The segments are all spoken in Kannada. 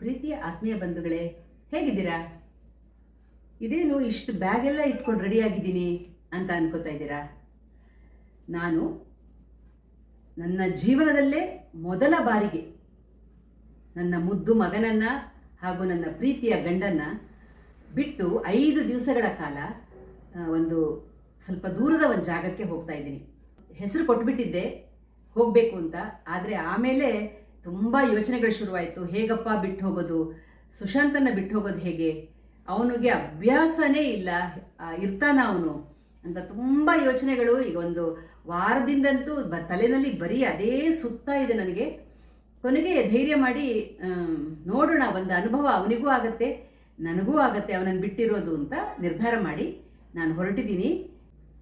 ಪ್ರೀತಿಯ ಆತ್ಮೀಯ ಬಂಧುಗಳೇ, ಹೇಗಿದ್ದೀರಾ? ಇದೇನು ಇಷ್ಟು ಬ್ಯಾಗೆಲ್ಲ ಇಟ್ಕೊಂಡು ರೆಡಿಯಾಗಿದ್ದೀನಿ ಅಂತ ಅನ್ಕೋತಾ ಇದ್ದೀರಾ? ನಾನು ನನ್ನ ಜೀವನದಲ್ಲೇ ಮೊದಲ ಬಾರಿಗೆ ನನ್ನ ಮುದ್ದು ಮಗನನ್ನ ಹಾಗೂ ನನ್ನ ಪ್ರೀತಿಯ ಗಂಡನ್ನು ಬಿಟ್ಟು ಐದು ದಿವಸಗಳ ಕಾಲ ಒಂದು ಸ್ವಲ್ಪ ದೂರದ ಒಂದು ಜಾಗಕ್ಕೆ ಹೋಗ್ತಾ ಇದ್ದೀನಿ. ಹೆಸರು ಕೊಟ್ಬಿಟ್ಟಿದ್ದೆ, ಹೋಗಬೇಕು ಅಂತ. ಆದರೆ ಆಮೇಲೆ ತುಂಬ ಯೋಚನೆಗಳು ಶುರುವಾಯಿತು. ಹೇಗಪ್ಪ ಬಿಟ್ಟು ಹೋಗೋದು? ಸುಶಾಂತನ ಬಿಟ್ಟು ಹೋಗೋದು ಹೇಗೆ? ಅವನಿಗೆ ಅಭ್ಯಾಸನೇ ಇಲ್ಲ. ಇರ್ತಾನ ಅವನು ಅಂತ ತುಂಬ ಯೋಚನೆಗಳು. ಈಗ ಒಂದು ವಾರದಿಂದಂತೂ ಬ, ತಲೆನಲ್ಲಿ ಬರೀ ಅದೇ ಸುತ್ತಾ ಇದೆ ನನಗೆ. ಕೊನೆಗೆ ಧೈರ್ಯ ಮಾಡಿ ನೋಡೋಣ, ಒಂದು ಅನುಭವ ಅವನಿಗೂ ಆಗತ್ತೆ, ನನಗೂ ಆಗತ್ತೆ ಅವನನ್ನು ಬಿಟ್ಟಿರೋದು ಅಂತ ನಿರ್ಧಾರ ಮಾಡಿ ನಾನು ಹೊರಟಿದ್ದೀನಿ.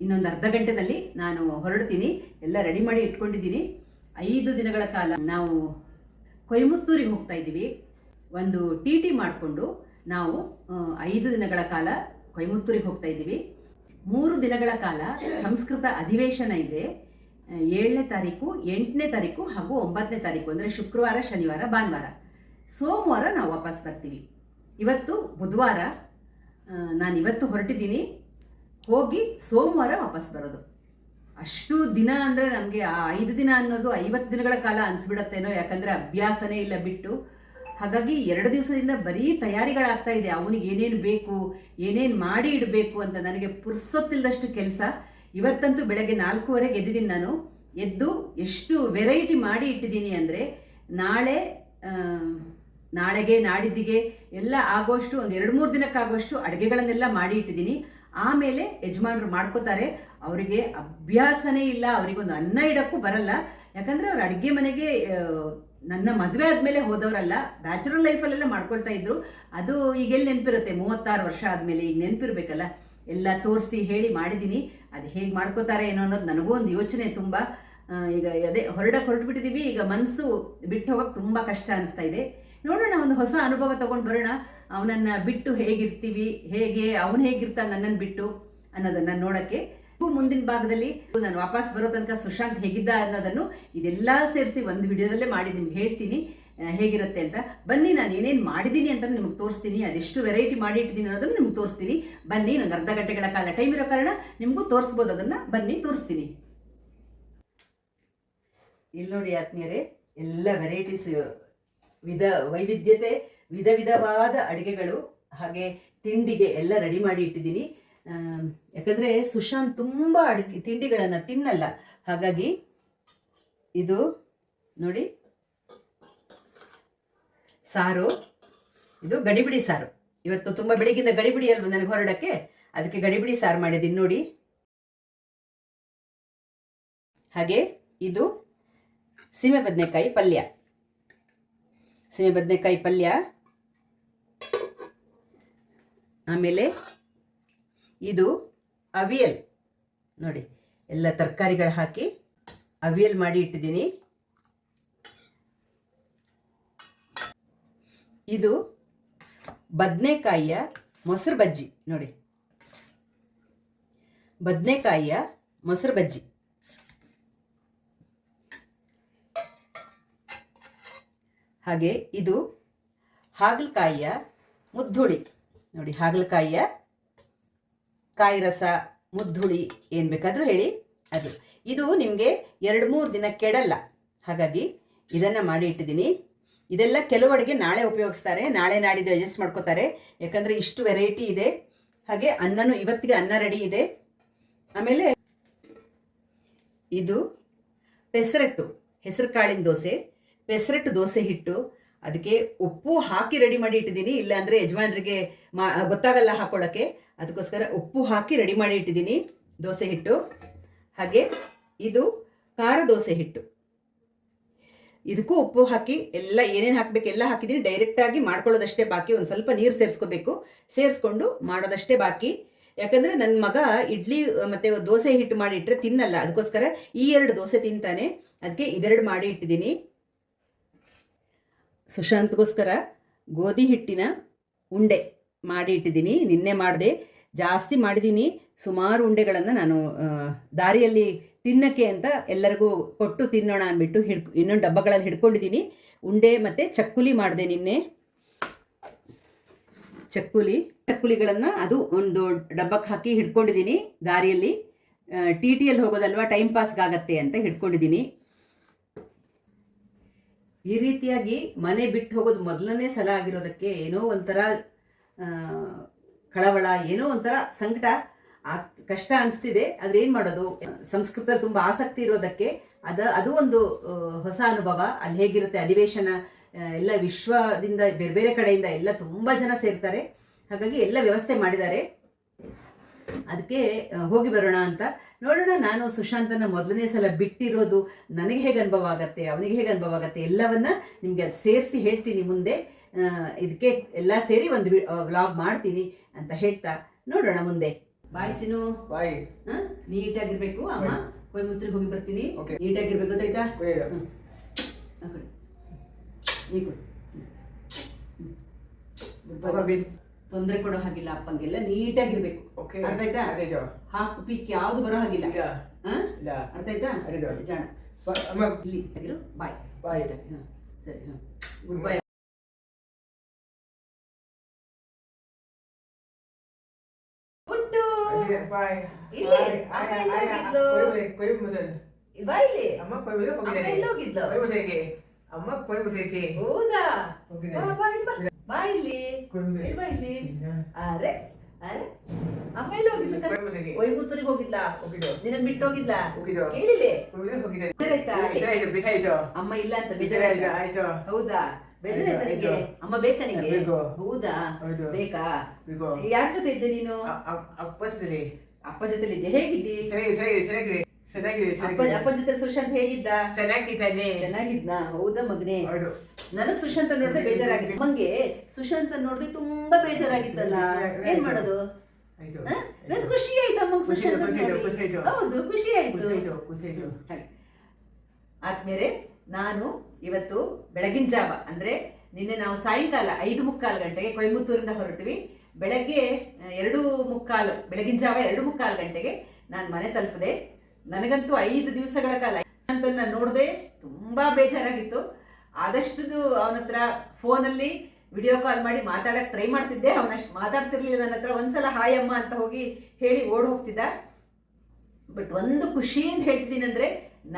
ಇನ್ನೊಂದು ಅರ್ಧ ಗಂಟೆನಲ್ಲಿ ನಾನು ಹೊರಡ್ತೀನಿ. ಎಲ್ಲ ರೆಡಿ ಮಾಡಿ ಇಟ್ಕೊಂಡಿದ್ದೀನಿ. ಐದು ದಿನಗಳ ಕಾಲ ನಾವು ಕೊಯಮತ್ತೂರಿಗೆ ಹೋಗ್ತಾ ಇದ್ದೀವಿ. ಒಂದು ಟಿ ಟಿ ಮಾಡಿಕೊಂಡು ನಾವು ಐದು ದಿನಗಳ ಕಾಲ ಕೊಯಮತ್ತೂರಿಗೆ ಹೋಗ್ತಾ ಇದ್ದೀವಿ. ಮೂರು ದಿನಗಳ ಕಾಲ ಸಂಸ್ಕೃತ ಅಧಿವೇಶನ ಇದೆ. ಏಳನೇ ತಾರೀಕು, ಎಂಟನೇ ತಾರೀಕು ಹಾಗೂ ಒಂಬತ್ತನೇ ತಾರೀಕು, ಅಂದರೆ ಶುಕ್ರವಾರ, ಶನಿವಾರ, ಭಾನುವಾರ. ಸೋಮವಾರ ನಾವು ವಾಪಸ್ ಬರ್ತೀವಿ. ಇವತ್ತು ಬುಧವಾರ ನಾನು ಇವತ್ತು ಹೊರಟಿದ್ದೀನಿ. ಹೋಗಿ ಸೋಮವಾರ ವಾಪಸ್ ಬರೋದು. ಅಷ್ಟು ದಿನ ಅಂದರೆ ನಮಗೆ ಆ ಐದು ದಿನ ಅನ್ನೋದು ಐವತ್ತು ದಿನಗಳ ಕಾಲ ಅನಿಸ್ಬಿಡತ್ತೇನೋ, ಯಾಕಂದರೆ ಅಭ್ಯಾಸನೇ ಇಲ್ಲ ಬಿಟ್ಟು. ಹಾಗಾಗಿ ಎರಡು ದಿವಸದಿಂದ ಬರೀ ತಯಾರಿಗಳಾಗ್ತಾ ಇದೆ. ಅವನಿಗೆ ಏನೇನು ಬೇಕು, ಏನೇನು ಮಾಡಿ ಇಡಬೇಕು ಅಂತ ನನಗೆ ಪುರ್ಸೊತ್ತಿಲ್ಲದಷ್ಟು ಕೆಲಸ. ಇವತ್ತಂತೂ ಬೆಳಗ್ಗೆ ನಾಲ್ಕೂವರೆಗೆ ಎದ್ದಿದ್ದೀನಿ ನಾನು. ಎದ್ದು ಎಷ್ಟು ವೆರೈಟಿ ಮಾಡಿ ಇಟ್ಟಿದ್ದೀನಿ ಅಂದರೆ, ನಾಳೆ ನಾಳೆಗೆ, ನಾಡಿದ್ದಿಗೆ ಎಲ್ಲ ಆಗೋಷ್ಟು, ಒಂದು ಎರಡು ಮೂರು ದಿನಕ್ಕಾಗೋಷ್ಟು ಅಡುಗೆಗಳನ್ನೆಲ್ಲ ಮಾಡಿ ಇಟ್ಟಿದ್ದೀನಿ. ಆಮೇಲೆ ಯಜಮಾನರು ಮಾಡ್ಕೋತಾರೆ. ಅವರಿಗೆ ಅಭ್ಯಾಸನೇ ಇಲ್ಲ, ಅವರಿಗೊಂದು ಅನ್ನ ಇಡಕ್ಕೂ ಬರಲ್ಲ. ಯಾಕಂದ್ರೆ ಅವ್ರು ಅಡುಗೆ ಮನೆಗೆ ನನ್ನ ಮದುವೆ ಆದಮೇಲೆ ಹೋದವರಲ್ಲ, ಬ್ಯಾಚುಲರ್ ಲೈಫಲ್ಲೆಲ್ಲ ಮಾಡ್ಕೊಳ್ತಾ ಇದ್ರು. ಅದು ಈಗೆಲ್ಲಿ ನೆನಪಿರುತ್ತೆ? ಮೂವತ್ತಾರು ವರ್ಷ ಆದಮೇಲೆ ಈಗ ನೆನಪಿರ್ಬೇಕಲ್ಲ? ಎಲ್ಲ ತೋರಿಸಿ ಹೇಳಿ ಮಾಡಿದ್ದೀನಿ ಅದು ಹೇಗೆ ಮಾಡ್ಕೋತಾರೆ ಏನೋ ಅನ್ನೋದು ನನಗೂ ಒಂದು ಯೋಚನೆ ತುಂಬ. ಈಗ ಅದೇ ಹೊರಡಕ್ಕೆ ಹೊರಟ್ಬಿಟ್ಟಿದ್ದೀವಿ ಈಗ ಮನಸ್ಸು ಬಿಟ್ಟು ಹೋಗಕ್ಕೆ ತುಂಬ ಕಷ್ಟ ಅನಿಸ್ತಾ ಇದೆ. ನೋಡೋಣ, ಒಂದು ಹೊಸ ಅನುಭವ ತಗೊಂಡು ಬರೋಣ. ಅವನನ್ನು ಬಿಟ್ಟು ಹೇಗಿರ್ತೀವಿ? ಹೇಗೆ, ಅವನು ಹೇಗಿರ್ತಾನೆ ನನ್ನನ್ನು ಬಿಟ್ಟು ಅನ್ನೋದನ್ನು ನೋಡೋಕ್ಕೆ. ಮುಂದಿನ ಭಾಗದಲ್ಲಿ ನಾನು ವಾಪಸ್ ಬರೋ ತನಕ ಸುಶಾಂತ್ ಹೇಗಿದ್ದ ಅನ್ನೋದನ್ನು ಇದೆಲ್ಲ ಸೇರಿಸಿ ಒಂದು ವಿಡಿಯೋದಲ್ಲೇ ಮಾಡಿ, ನಿಮ್ಗೆ ಹೇಳ್ತೀನಿ. ಹೇಗಿರುತ್ತೆ ಅಂತ. ಬನ್ನಿ, ನಾನು ಏನೇನು ಮಾಡಿದ್ದೀನಿ ಅಂತ ನಿಮ್ಗೆ ತೋರಿಸ್ತೀನಿ. ಅದೆಷ್ಟು ವೆರೈಟಿ ಮಾಡಿ ಇಟ್ಟಿದ್ದೀನಿ ಅನ್ನೋದನ್ನು ನಿಮ್ಗೆ ತೋರಿಸ್ತೀನಿ. ಬನ್ನಿ ಒಂದು ಅರ್ಧ ಗಂಟೆಗಳ ಕಾಲ ಟೈಮ್ ಇರೋ ಕಾರಣ ನಿಮಗೂ ತೋರಿಸ್ಬೋದು. ಅದನ್ನು ಬನ್ನಿ, ತೋರಿಸ್ತೀನಿ. ಇಲ್ಲಿ ನೋಡಿ ಆತ್ಮೀಯರೇ, ಎಲ್ಲ ವೆರೈಟೀಸ್ ವಿಧ ವೈವಿಧ್ಯತೆ ವಿಧ ವಿಧವಾದ ಅಡುಗೆಗಳು, ಹಾಗೆ ತಿಂಡಿಗೆ ಎಲ್ಲ ರೆಡಿ ಮಾಡಿ ಇಟ್ಟಿದ್ದೀನಿ. ಯಾಕಂದರೆ ಸುಶಾಂತ್ ತುಂಬ ಅಡುಗೆ ತಿಂಡಿಗಳನ್ನು ತಿನ್ನಲ್ಲ. ಹಾಗಾಗಿ ಇದು ನೋಡಿ, ಸಾರು. ಇದು ಗಡಿಬಿಡಿ ಸಾರು. ಇವತ್ತು ತುಂಬ ಬೆಳಿಗ್ಗಿಂದ ಗಡಿಬಿಡಿ ಅಲ್ವ ನನಗೆ ಹೊರಡಕ್ಕೆ? ಅದಕ್ಕೆ ಗಡಿಬಿಡಿ ಸಾರು ಮಾಡಿದ್ದೀನಿ ನೋಡಿ. ಹಾಗೆ ಇದು ಸೀಮೆ ಬದನೆಕಾಯಿ ಪಲ್ಯ. ಸೀಮೆ ಬದನೆಕಾಯಿ ಪಲ್ಯ. ಆಮೇಲೆ ಇದು ಅವಿಯಲ್. ನೋಡಿ, ಎಲ್ಲ ತರಕಾರಿಗಳು ಹಾಕಿ ಅವಿಯಲ್ ಮಾಡಿ ಇಟ್ಟಿದ್ದೀನಿ. ಇದು ಬದನೆಕಾಯಿಯ ಮೊಸರು ಬಜ್ಜಿ. ನೋಡಿ, ಬದನೆಕಾಯಿಯ ಮೊಸರು ಬಜ್ಜಿ. ಹಾಗೆ ಇದು ಹಾಗಲಕಾಯಿಯ ಮುದ್ದುಳಿ. ನೋಡಿ, ಹಾಗಲಕಾಯಿಯ ಕಾಯಿ ರಸ ಮುದ್ದುಳಿ ಏನು ಬೇಕಾದರೂ ಹೇಳಿ ಅದು. ಇದು ನಿಮಗೆ ಎರಡು ಮೂರು ದಿನ ಕೆಡಲ್ಲ. ಹಾಗಾಗಿ ಇದನ್ನು ಮಾಡಿ ಇಟ್ಟಿದ್ದೀನಿ. ಇದೆಲ್ಲ ಕೆಲವು ನಾಳೆ ಉಪಯೋಗಿಸ್ತಾರೆ. ನಾಳೆ ನಾಡಿದ್ದು ಅಡ್ಜಸ್ಟ್ ಮಾಡ್ಕೋತಾರೆ. ಯಾಕಂದರೆ ಇಷ್ಟು ವೆರೈಟಿ ಇದೆ. ಹಾಗೆ ಅನ್ನನೂ ಇವತ್ತಿಗೆ ಅನ್ನ ರೆಡಿ ಇದೆ. ಆಮೇಲೆ ಇದು ಹೆಸರಟ್ಟು ಹೆಸರು ಕಾಳಿನ ದೋಸೆ. ಪೆಸರಟ್ಟು ದೋಸೆ ಹಿಟ್ಟು, ಅದಕ್ಕೆ ಉಪ್ಪು ಹಾಕಿ ರೆಡಿ ಮಾಡಿ ಇಟ್ಟಿದ್ದೀನಿ. ಇಲ್ಲಾಂದರೆ ಯಜಮಾನರಿಗೆ ಮಾ, ಗೊತ್ತಾಗಲ್ಲ ಹಾಕೊಳ್ಳೋಕ್ಕೆ ಅದಕ್ಕೋಸ್ಕರ ಉಪ್ಪು ಹಾಕಿ ರೆಡಿ ಮಾಡಿ ಇಟ್ಟಿದ್ದೀನಿ ದೋಸೆ ಹಿಟ್ಟು. ಹಾಗೆ ಇದು ಖಾರ ದೋಸೆ ಹಿಟ್ಟು. ಇದಕ್ಕೂ ಉಪ್ಪು ಹಾಕಿ, ಎಲ್ಲ ಏನೇನು ಹಾಕಬೇಕು ಎಲ್ಲ ಹಾಕಿದ್ದೀನಿ. ಡೈರೆಕ್ಟಾಗಿ ಮಾಡ್ಕೊಳ್ಳೋದಷ್ಟೇ ಬಾಕಿ. ಒಂದು ಸ್ವಲ್ಪ ನೀರು ಸೇರಿಸ್ಕೋಬೇಕು. ಸೇರಿಸ್ಕೊಂಡು ಮಾಡೋದಷ್ಟೇ ಬಾಕಿ. ಯಾಕಂದರೆ ನನ್ನ ಮಗ ಇಡ್ಲಿ, ಮತ್ತು ದೋಸೆ ಹಿಟ್ಟು ಮಾಡಿ ಇಟ್ಟರೆ ತಿನ್ನಲ್ಲ. ಅದಕ್ಕೋಸ್ಕರ ಈ ಎರಡು ದೋಸೆ ತಿಂತಾನೆ. ಅದಕ್ಕೆ ಇದೆರಡು ಮಾಡಿ ಇಟ್ಟಿದ್ದೀನಿ. ಸುಶಾಂತ್ಗೋಸ್ಕರ ಗೋಧಿ ಹಿಟ್ಟಿನ ಉಂಡೆ ಮಾಡಿ ಇಟ್ಟಿದ್ದೀನಿ. ನಿನ್ನೆ ಮಾಡಿದೆ. ಜಾಸ್ತಿ ಮಾಡಿದ್ದೀನಿ ಸುಮಾರು ಉಂಡೆಗಳನ್ನು ನಾನು ದಾರಿಯಲ್ಲಿ ತಿನ್ನಕ್ಕೆ ಅಂತ ಎಲ್ಲರಿಗೂ ಕೊಟ್ಟು ತಿನ್ನೋಣ ಅಂದ್ಬಿಟ್ಟು ಹಿಡ್, ಇನ್ನೊಂದು ಡಬ್ಬಗಳಲ್ಲಿ ಹಿಡ್ಕೊಂಡಿದ್ದೀನಿ ಉಂಡೆ ಮತ್ತು ಚಕ್ಕುಲಿ ಮಾಡಿದೆ ನಿನ್ನೆ. ಚಕ್ಕುಲಿ, ಚಕ್ಕುಲಿಗಳನ್ನು ಅದು ಒಂದು ಡಬ್ಬಕ್ಕೆ ಹಾಕಿ ಹಿಡ್ಕೊಂಡಿದ್ದೀನಿ ದಾರಿಯಲ್ಲಿ. ಟಿ ಟಿಯಲ್ಲಿ ಹೋಗೋದಲ್ವ? ಟೈಮ್ ಪಾಸ್ಗಾಗತ್ತೆ ಅಂತ ಹಿಡ್ಕೊಂಡಿದ್ದೀನಿ ಈ ರೀತಿಯಾಗಿ ಮನೆ ಬಿಟ್ಟು ಹೋಗೋದು ಮೊದಲನೇ ಸಲ ಆಗಿರೋದಕ್ಕೆ ಏನೋ ಒಂಥರ ಕಳವಳ, ಏನೋ ಒಂಥರ ಸಂಕಟ ಕಷ್ಟ ಅನಿಸ್ತಿದೆ. ಆದರೆ ಏನು ಮಾಡೋದು? ಸಂಸ್ಕೃತ ತುಂಬ ಆಸಕ್ತಿ ಇರೋದಕ್ಕೆ ಅದ, ಅದು ಒಂದು ಹೊಸ ಅನುಭವ. ಅಲ್ಲಿ ಹೇಗಿರುತ್ತೆ ಅಧಿವೇಶನ ಎಲ್ಲ ವಿಶ್ವದಿಂದ ಬೇರೆ ಬೇರೆ ಕಡೆಯಿಂದ ಎಲ್ಲ ತುಂಬ ಜನ ಸೇರ್ತಾರೆ. ಹಾಗಾಗಿ ಎಲ್ಲ ವ್ಯವಸ್ಥೆ ಮಾಡಿದ್ದಾರೆ. ಅದಕ್ಕೆ ಹೋಗಿ ಬರೋಣ ಅಂತ. ನೋಡೋಣ ನಾನು ಸುಶಾಂತನ ಮೊದಲನೇ ಸಲ ಬಿಟ್ಟಿರೋದು ನನಗೆ ಹೇಗೆ ಅನುಭವ ಆಗತ್ತೆ ಅವನಿಗೆ ಹೇಗೆ ಅನುಭವ ಆಗತ್ತೆ ಎಲ್ಲವನ್ನ ನಿಮಗೆ ಅದು ಸೇರಿಸಿ ಹೇಳ್ತೀನಿ ಮುಂದೆ. ಇದಕ್ಕೆ ಎಲ್ಲ ಸೇರಿ ಒಂದು ವ್ಲಾಗ್ ಮಾಡ್ತೀನಿ ಅಂತ ಹೇಳ್ತಾ ನೋಡೋಣ ಮುಂದೆ. ಬಾಯ್ ಚಿನ್ನು. ಬಾಯ್. ಹಾ? ನೀಟಾಗಿರ್ಬೇಕು ಅಮ್ಮ. ಕೊಯಮುತ್ರಿಗೆ ಹೋಗಿ ಬರ್ತೀನಿ. ಓಕೆ. ನೀಟಾಗಿರ್ಬೇಕು ಗೊತ್ತಾಯ್ತಾ? ಬೇಡ ಹ್ಮ್. ಆ ಕಡೆ. ನೀ ಕೊಡು. ಹ್ಮ್. ಹ್ಮ್. ಪಾಪ ಬಿಲ್ ತೊಂದರೆ ಕೊಡೋ ಹಾಗಿಲ್ಲ ಅಪ್ಪಂಗೆಲ್ಲ ನೀಟಾಗಿರ್ಬೇಕು. ಓಕೆ ಅರ್ಥ ಆಯ್ತಾ? ಹಾಕು ಪೀಕ್ ಯಾವ್ದು ಬರೋ ಹಾಗಿಲ್ಲ. ಇಲ್ಲ. ಅರ್ಥ ಆಯ್ತಾ. ಜಾಣ. ಅಮ್ಮ. ಇಲ್ಲಿ ಬಾಯ್ ಬಾಯ್ ಹಾ ಸರಿ ಹಾ. ಗುಡ್ ಬಾಯ್ ಬಾಯ್ ಇಲ್ಲಿ. ಅಮ್ಮ? ಕೊಯ್-. ಬಾ ಇಲ್ಲಿ? ಅಮ್ಮ ಅಮ್ಮ ಹೋಗಿದ್ದಾರೆ. ಎಲ್ಲಿ ಹೋಗಿದ್ಲು? ಅಮ್ಮ ಕೊಯಂಬತ್ತೂರಿಗೆ. ಹೌದಾ? ಹೋಗಿದ್ದಾರೆ. ಬಾ, ಬಾ, ಇಲ್ಲಿ. ಬಾ. ಬಾ ಇಲ್ಲಿ ಕೊಯಂಬತ್ತೂರು. ಇಲ್ಲಿ? ಬಾ ಇಲ್ಲಿ. ಅರೆ ಅರೆ ಅಮ್ಮ ಎಲ್ಲಿ ಹೋಗಿದ್ಲು. ಕೊಯಮತ್ತೂರಿಗೆ ಹೋಗಿದ್ಲಾ. ನಿನ್ನ ಬಿಟ್ಟು ಹೋಗಿದ್ಲಾ. ಕೇಳಿಲೆ. ಅಮ್ಮ ಇಲ್ಲ ಅಂತ ಬೇಜಾರಾಯ್ತು. ಹೌದಾ? ಬೇಜಾರಾಯ್ತಾ ನಿಂಗೆ? ಅಮ್ಮ ಬೇಕಾ ನಿಂಗೆ? ಹೌದಾ. ಬೇಕಾ. ಯಾರ ಜೊತೆ ಇದ್ದೆ ನೀನು? ಅ- ಅ- ಅಪ್ಪಸ್ನಲ್ಲಿ. ಅಪ್ಪ ಜೊತೆ ಇದ್ದೆ ಹೇಗಿದ್ದಿ? ಸರಿ ಸರಿ ಚೆನ್ನಾಗಿದೆ ಅಪ್ಪ. ಅಪ್ಪ ಜೊತೆ ಸುಶಾಂತ್ ಹೇಗಿದ್ದ? ಚೆನ್ನಾಗಿದ್ದಾನೆ. ಚೆನ್ನಾಗಿದ್ನ? ಹೌದಾ ಮಗನೇ? ಹೌದು. ನನಗ್ ಸುಶಾಂತ ನೋಡಿದ್ರೆ ಬೇಜಾರಾಗಿತ್ತು ಅಮ್ಮಂಗೆ ಸುಶಾಂತ ನೋಡಿದ್ರೆ ತುಂಬಾ ಬೇಜಾರಾಗಿತ್ತಲ್ಲ. ಏನ್ ಮಾಡೋದು? ಖುಷಿ ಆಯ್ತು ಅಮ್ಮಂಗ್ ಖುಷಿ ಸುಶಾಂತ ನೋಡಿ. ಹೌದು ಖುಷಿ ಆಯ್ತು. ಆದ್ಮೇಲೆ ನಾನು ಇವತ್ತು ಬೆಳಗಿನ ಜಾವ ಅಂದ್ರೆ ನಿನ್ನೆ ನಾವು ಸಾಯಂಕಾಲ ಐದು ಮುಕ್ಕಾಲು ಗಂಟೆಗೆ ಕೊಯಮತ್ತೂರಿಂದ ಹೊರಟ್ವಿ. ಬೆಳಗ್ಗೆ ಎರಡು ಮುಕ್ಕಾಲು ಬೆಳಗಿನ ಜಾವ ಎರಡು ಮುಕ್ಕಾಲು ಗಂಟೆಗೆ ನಾನು ಮನೆ ತಲುಪಿದೆ. ನನಗಂತೂ ಐದು ದಿವಸಗಳ ಕಾಲ ಅಂತನ್ನ ನೋಡದೆ ತುಂಬಾ ಬೇಜಾರಾಗಿತ್ತು. ಆದಷ್ಟು ಅವನ ಹತ್ರ ಫೋನಲ್ಲಿ ವಿಡಿಯೋ ಕಾಲ್ ಮಾಡಿ ಮಾತಾಡಕ್ಕೆ ಟ್ರೈ ಮಾಡ್ತಿದ್ದೆ. ಅವನಷ್ಟು ಮಾತಾಡ್ತಿರ್ಲಿಲ್ಲ ನನ್ನ ಹತ್ರ ಒಂದ್ಸಲ ಹಾಯ್ ಅಮ್ಮ ಅಂತ ಹೋಗಿ ಹೇಳಿ ಓಡ್ ಹೋಗ್ತಿದ್ದ. ಬಟ್ ಒಂದು ಖುಷಿಯಿಂದ ಹೇಳ್ತಿದ್ದೀನಿ ಅಂದರೆ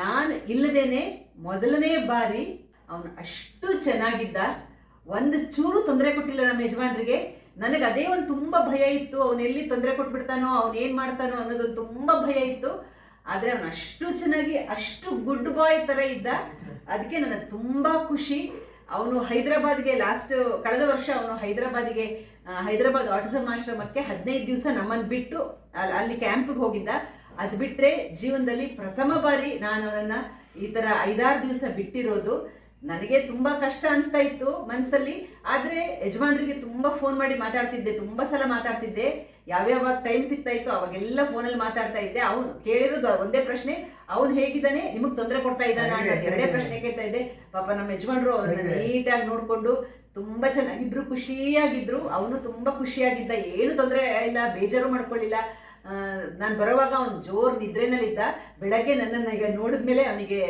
ನಾನು ಇಲ್ಲದೇನೆ ಮೊದಲನೇ ಬಾರಿ ಅವನು ಅಷ್ಟು ಚೆನ್ನಾಗಿದ್ದ. ಒಂದು ಚೂರು ತೊಂದರೆ ಕೊಟ್ಟಿಲ್ಲ ನಮ್ಮ ಯಜಮಾನ್ರಿಗೆ. ನನಗೆ ಅದೇ ಒಂದು ತುಂಬ ಭಯ ಇತ್ತು. ಅವನೆಲ್ಲಿ ತೊಂದರೆ ಕೊಟ್ಬಿಡ್ತಾನೋ, ಅವನು ಏನು ಮಾಡ್ತಾನೋ ಅನ್ನೋದೊಂದು ತುಂಬ ಭಯ ಇತ್ತು. ಆದರೆ ಅವನು ಅಷ್ಟು ಚೆನ್ನಾಗಿ, ಅಷ್ಟು ಗುಡ್ ಬಾಯ್ ಥರ ಇದ್ದ ಅದಕ್ಕೆ ನನಗೆ ತುಂಬ ಖುಷಿ. ಅವನು ಹೈದರಾಬಾದ್ಗೆ ಲಾಸ್ಟ್ ಕಳೆದ ವರ್ಷ ಅವನು ಹೈದರಾಬಾದಿಗೆ ಹೈದರಾಬಾದ್ ಆಟಿಸಮ್ ಆಶ್ರಮಕ್ಕೆ ಹದಿನೈದು ದಿವಸ ನಮ್ಮನ್ನು ಬಿಟ್ಟು ಅಲ್ಲಿ ಅಲ್ಲಿ ಕ್ಯಾಂಪ್ಗೆ ಹೋಗಿದ್ದ. ಅದು ಬಿಟ್ಟರೆ ಜೀವನದಲ್ಲಿ ಪ್ರಥಮ ಬಾರಿ ನಾನು ಅವನನ್ನು ಈ ಥರ ಐದಾರು ದಿವಸ ಬಿಟ್ಟಿರೋದು. ನನಗೆ ತುಂಬ ಕಷ್ಟ ಅನಿಸ್ತಾ ಇತ್ತು ಮನಸ್ಸಲ್ಲಿ ಆದರೆ ಯಜಮಾನ್ರಿಗೆ ತುಂಬ ಫೋನ್ ಮಾಡಿ ಮಾತಾಡ್ತಿದ್ದೆ ತುಂಬ ಸಲ ಮಾತಾಡ್ತಿದ್ದೆ. ಯಾವ್ಯಾವಾಗ ಟೈಮ್ ಸಿಗ್ತಾ ಇತ್ತು ಅವಾಗೆಲ್ಲ ಫೋನಲ್ಲಿ ಮಾತಾಡ್ತಾ ಇದ್ದೆ. ಅವ್ನು ಕೇಳಿರೋದು ಒಂದೇ ಪ್ರಶ್ನೆ ಅವ್ನು ಹೇಗಿದ್ದಾನೆ ನಿಮಗೆ ತೊಂದರೆ ಕೊಡ್ತಾ ಇದ್ದಾನೆ ಅನ್ನೋದು ಎರಡೇ ಪ್ರಶ್ನೆ ಕೇಳ್ತಾ ಇದ್ದೆ. ಪಾಪ ನಮ್ಮ ಯಜಮಾನ್ರು ಅವ್ರನ್ನ ನೀಟಾಗಿ ನೋಡಿಕೊಂಡು ತುಂಬ ಚೆನ್ನಾಗಿದ್ರು ಖುಷಿಯಾಗಿದ್ರು. ಅವನು ತುಂಬ ಖುಷಿಯಾಗಿದ್ದ. ಏನು ತೊಂದರೆ ಇಲ್ಲ ಬೇಜಾರು ಮಾಡ್ಕೊಳ್ಳಿಲ್ಲ. ನಾನು ಬರುವಾಗ ಅವನು ಜೋರ್ ನಿದ್ರೆನಲ್ಲಿದ್ದ. ಬೆಳಗ್ಗೆ ನನ್ನನ್ನು ಈಗ ನೋಡಿದ್ಮೇಲೆ ಅವನಿಗೆ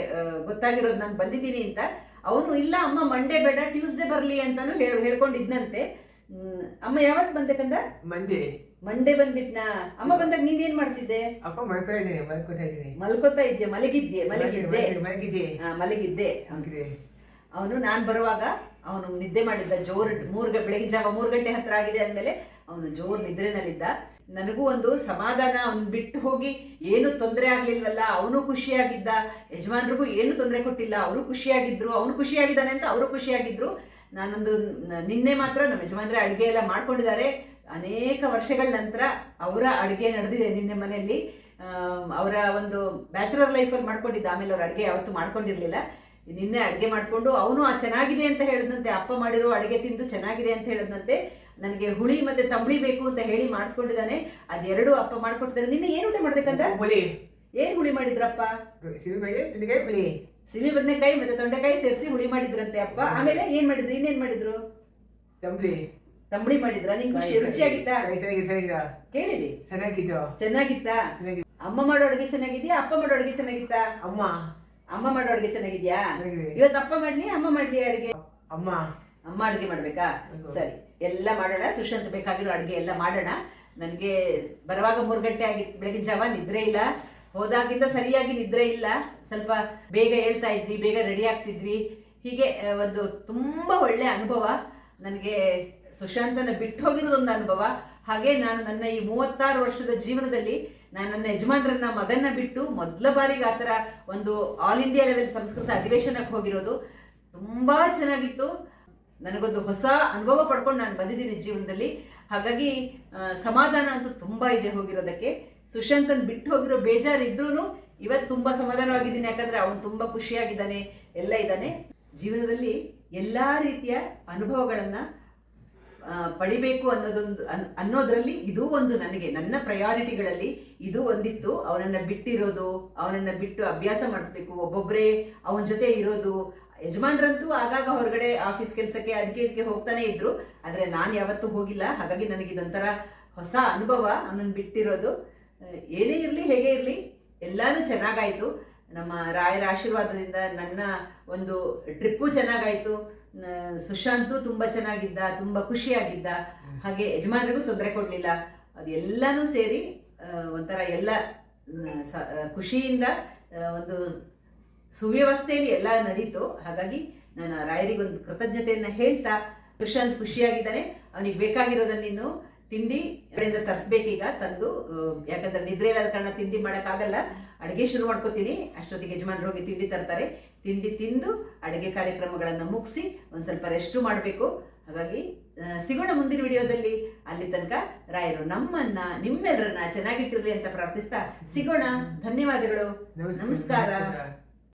ಗೊತ್ತಾಗಿರೋದು ನಾನು ಬಂದಿದ್ದೀನಿ ಅಂತ. ಅವನು ಇಲ್ಲ ಅಮ್ಮ ಮಂಡೇ ಬೇಡ ಟ್ಯೂಸ್ಡೇ ಬರಲಿ ಅಂತಾನು ಹೇಳ ಹೇಳ್ಕೊಂಡಿದ್ನಂತೆ. ಅಮ್ಮ ಯಾವತ್ತು ಬಂದೆ ಕಂದ ಮಂಡೇ ಮಂಡೇ ಬಂದ್ಬಿಟ್ನಾ? ಅಮ್ಮ ಬಂದಾಗ ನೀನ್ ಏನ್ ಮಾಡ್ತಿದ್ದೆ? ಅಪ್ಪ ಮಲ್ಕೊತಾ ಇದ್ದೀನಿ ಮಲ್ಕೊತಾ ಇದ್ದೀನಿ. ಮಲ್ಕೋತಾ ಇದ್ದೆ ಮಲಗಿದ್ದೆ ಮಲಗಿದ್ದೆ. ಮಲಗಿದ್ದೆ. ಆ, ಮಲಗಿದ್ದೆ. ಮಲಗಿದೆ ಅವನು ನಾನು ಬರುವಾಗ ಅವನು ನಿದ್ದೆ ಮಾಡಿದ್ದ ಜೋರ್ ಮೂರು ಬೆಳಗಿನ ಜಾವ ಮೂರು ಗಂಟೆ ಹತ್ರ ಆಗಿದೆ ಅಂದಮೇಲೆ ಅವನು ಜೋರ್ ನಿದ್ರೆನಲ್ಲಿದ್ದ. ನನಗೂ ಒಂದು ಸಮಾಧಾನ, ಅವನು ಬಿಟ್ಟು ಹೋಗಿ ಏನು ತೊಂದರೆ ಆಗ್ಲಿಲ್ವಲ್ಲ, ಅವನು ಖುಷಿಯಾಗಿದ್ದ. ಯಜಮಾನ್ರಿಗೂ ಏನು ತೊಂದರೆ ಕೊಟ್ಟಿಲ್ಲ, ಅವರು ಖುಷಿಯಾಗಿದ್ರು, ಅವನು ಖುಷಿಯಾಗಿದ್ದಾನೆ ಅಂತ ಅವರು ಖುಷಿಯಾಗಿದ್ರು. ನಾನೊಂದು ನಿನ್ನೆ ಮಾತ್ರ ನಮ್ಮ ಯಜಮಾನ್ರೆ ಅಡುಗೆ ಎಲ್ಲ ಮಾಡ್ಕೊಂಡಿದ್ದಾರೆ. ಅನೇಕ ವರ್ಷಗಳ ನಂತರ ಅವರ ಅಡುಗೆ ನಡೆದಿದೆ ನಿನ್ನೆ ಮನೆಯಲ್ಲಿ. ಅವರ ಒಂದು ಬ್ಯಾಚುಲರ್ ಲೈಫಲ್ಲಿ ಮಾಡ್ಕೊಂಡಿದ್ದ, ಆಮೇಲೆ ಅವ್ರ ಅಡುಗೆ ಯಾವತ್ತು ಮಾಡ್ಕೊಂಡಿರಲಿಲ್ಲ. ನಿನ್ನೆ ಅಡುಗೆ ಮಾಡಿಕೊಂಡು ಅವನು ಆ ಚೆನ್ನಾಗಿದೆ ಅಂತ ಹೇಳಿದಂತೆ ಅಪ್ಪ ಮಾಡಿರೋ ಅಡುಗೆ ತಿಂದು ಚೆನ್ನಾಗಿದೆ ಅಂತ ಹೇಳಿದಂತೆ ನನಗೆ ಹುಳಿ ಮತ್ತೆ ತಂಬಳಿ ಬೇಕು ಅಂತ ಹೇಳಿ ಮಾಡಿಸ್ಕೊಂಡಿದ್ದಾನೆ. ಅದೆರಡು ಅಪ್ಪ ಮಾಡ್ಕೊಡ್ತಾರೆ ನಿನ್ನೆ ಏನು ಊಟ ಮಾಡ್ಬೇಕಂತ? ಹುಳಿ. ಏನ್ ಹುಳಿ ಮಾಡಿದ್ರಪ್ಪ? ಸಿಮಿ ಬದನೆಕಾಯಿ ಮತ್ತೆ ತೊಂಡೆಕಾಯಿ ಸೇರಿಸಿ ಹುಳಿ ಮಾಡಿದ್ರಂತೆ ಅಪ್ಪ. ಆಮೇಲೆ ಏನ್ ಮಾಡಿದ್ರು? ಇನ್ನೇನ್ ಮಾಡಿದ್ರು? ತಂಬಳಿ. ತಂಬಳಿ ಮಾಡಿದ್ರ? ಖುಷಿ ರುಚಿಯಾಗಿತ್ತಾ ಕೇಳಿದಿ ಚೆನ್ನಾಗಿತ್ತು? ಚೆನ್ನಾಗಿತ್ತ. ಅಮ್ಮ ಮಾಡೋ ಅಡುಗೆ ಚೆನ್ನಾಗಿದ್ಯಾ? ಅಪ್ಪ ಮಾಡೋ ಅಡುಗೆ ಚೆನ್ನಾಗಿತ್ತಾ? ಅಮ್ಮ. ಅಮ್ಮ ಮಾಡೋ ಅಡುಗೆ ಚೆನ್ನಾಗಿದ್ಯಾ? ಚೆನ್ನಾಗಿದೆ ಇವತ್ತು ಅಪ್ಪ ಮಾಡ್ಲಿ ಅಮ್ಮ ಮಾಡ್ಲಿ ಅಡುಗೆ? ಅಮ್ಮ. ಅಮ್ಮ ಅಡುಗೆ ಮಾಡಬೇಕಾ? ಸರಿ. ಎಲ್ಲ ಮಾಡೋಣ ಸುಶಾಂತ್ ಬೇಕಾಗಿರೋ ಅಡುಗೆ ಎಲ್ಲ ಮಾಡೋಣ. ನನಗೆ ಬರುವಾಗ ಮೂರು ಗಂಟೆ ಆಗಿತ್ತು ಬೆಳಗಿನ ಜಾವ ನಿದ್ರೆ ಇಲ್ಲ. ಹೋದಾಗಿಂದ ಸರಿಯಾಗಿ ನಿದ್ರೆ ಇಲ್ಲ. ಸ್ವಲ್ಪ ಬೇಗ ಹೇಳ್ತಾ ಇದ್ವಿ ಬೇಗ ರೆಡಿ ಆಗ್ತಿದ್ವಿ. ಹೀಗೆ ಒಂದು ತುಂಬ ಒಳ್ಳೆಯ ಅನುಭವ. ನನಗೆ ಸುಶಾಂತನ ಬಿಟ್ಟು ಹೋಗಿರೋದೊಂದು ಅನುಭವ. ಹಾಗೆ ನಾನು ನನ್ನ ಈ ಮೂವತ್ತಾರು ವರ್ಷದ ಜೀವನದಲ್ಲಿ ನಾನು ನನ್ನ ಯಜಮಾನರನ್ನ ಮಗನ್ನ ಬಿಟ್ಟು ಮೊದಲ ಬಾರಿಗೆ ಆ ಥರ ಒಂದು ಆಲ್ ಇಂಡಿಯಾ ಲೆವೆಲ್ ಸಂಸ್ಕೃತ ಅಧಿವೇಶನಕ್ಕೆ ಹೋಗಿರೋದು ತುಂಬ ಚೆನ್ನಾಗಿತ್ತು. ನನಗೊಂದು ಹೊಸ ಅನುಭವ ಪಡ್ಕೊಂಡು ನಾನು ಬಂದಿದ್ದೀನಿ ಜೀವನದಲ್ಲಿ. ಹಾಗಾಗಿ ಸಮಾಧಾನ ಅಂತೂ ತುಂಬ ಇದೆ ಹೋಗಿರೋದಕ್ಕೆ. ಸುಶಾಂತನ್ ಬಿಟ್ಟು ಹೋಗಿರೋ ಬೇಜಾರು ಇದ್ರೂ ಇವತ್ತು ತುಂಬ ಸಮಾಧಾನವಾಗಿದ್ದೀನಿ. ಯಾಕಂದರೆ ಅವನು ತುಂಬ ಖುಷಿಯಾಗಿದ್ದಾನೆ, ಎಲ್ಲ ಇದ್ದಾನೆ. ಜೀವನದಲ್ಲಿ ಎಲ್ಲ ರೀತಿಯ ಅನುಭವಗಳನ್ನು ಪಡಿಬೇಕು ಅನ್ನೋದೊಂದು ಅನ್- ಅನ್ನೋದ್ರಲ್ಲಿ ಇದು ಒಂದು ನನಗೆ, ನನ್ನ ಪ್ರಯಾರಿಟಿಗಳಲ್ಲಿ ಇದು ಒಂದಿತ್ತು. ಅವನನ್ನ ಬಿಟ್ಟಿರೋದು, ಅವನನ್ನ ಬಿಟ್ಟು ಅಭ್ಯಾಸ ಮಾಡಿಸ್ಬೇಕು. ಒಬ್ಬೊಬ್ಬರೇ ಅವನ ಜೊತೆ ಇರೋದು. ಯಜಮಾನ್ರಂತೂ ಆಗಾಗ ಹೊರಗಡೆ ಆಫೀಸ್ ಕೆಲಸಕ್ಕೆ ಅದಕ್ಕೆ ಇದಕ್ಕೆ ಹೋಗ್ತಾನೆ ಇದ್ರು. ಆದರೆ ನಾನು ಯಾವತ್ತೂ ಹೋಗಿಲ್ಲ. ಹಾಗಾಗಿ ನನಗೆ ಇದೊಂಥರ ಹೊಸ ಅನುಭವ. ಅವನನ್ನು ಬಿಟ್ಟಿರೋದು. ಏನೇ ಇರಲಿ, ಹೇಗೆ ಇರಲಿ, ಎಲ್ಲಾನು ಚೆನ್ನಾಗಾಯಿತು. ನಮ್ಮ ರಾಯರ ಆಶೀರ್ವಾದದಿಂದ ನನ್ನ ಒಂದು ಟ್ರಿಪ್ಪು ಚೆನ್ನಾಗಾಯಿತು. ಸುಶಾಂತೂ ತುಂಬ ಚೆನ್ನಾಗಿದ್ದ, ತುಂಬ ಖುಷಿಯಾಗಿದ್ದ. ಹಾಗೆ ಯಜಮಾನರಿಗೂ ತೊಂದರೆ ಕೊಡಲಿಲ್ಲ. ಅದೆಲ್ಲನೂ ಸೇರಿ ಒಂಥರ ಎಲ್ಲ ಖುಷಿಯಿಂದ ಒಂದು ಸುವ್ಯವಸ್ಥೆಯಲ್ಲಿ ಎಲ್ಲ ನಡೀತು. ಹಾಗಾಗಿ ನಾನು ರಾಯರಿಗೊಂದು ಕೃತಜ್ಞತೆಯನ್ನು ಹೇಳ್ತಾ, ಸುಶಾಂತ್ ಖುಷಿಯಾಗಿದ್ದಾನೆ. ಅವನಿಗೆ ಬೇಕಾಗಿರೋದನ್ನ ನೀನು ತಿಂಡಿ ಕಡೆಯಿಂದ ತರಿಸ್ಬೇಕೀಗ ತಂದು ಯಾಕಂದ್ರೆ ನಿದ್ರೆ ಇಲ್ಲದ ಕಾರಣ ತಿಂಡಿ ಮಾಡೋಕ್ಕಾಗಲ್ಲ. ಅಡುಗೆ ಶುರು ಮಾಡ್ಕೋತೀನಿ. ಅಷ್ಟೊತ್ತಿಗೆ ಯಜಮಾನ್ರು ಹೋಗಿ ತಿಂಡಿ ತರ್ತಾರೆ. ತಿಂಡಿ ತಿಂದು ಅಡುಗೆ ಕಾರ್ಯಕ್ರಮಗಳನ್ನು ಮುಗಿಸಿ ಒಂದು ಸ್ವಲ್ಪ ರೆಸ್ಟು ಮಾಡಬೇಕು. ಹಾಗಾಗಿ ಸಿಗೋಣ ಮುಂದಿನ ವಿಡಿಯೋದಲ್ಲಿ. ಅಲ್ಲಿ ತನಕ ರಾಯರು ನಮ್ಮನ್ನ ನಿಮ್ಮೆಲ್ಲರನ್ನ ಚೆನ್ನಾಗಿಟ್ಟಿರಲಿ ಅಂತ ಪ್ರಾರ್ಥಿಸ್ತಾ ಸಿಗೋಣ. ಧನ್ಯವಾದಗಳು. ನಮಸ್ಕಾರ.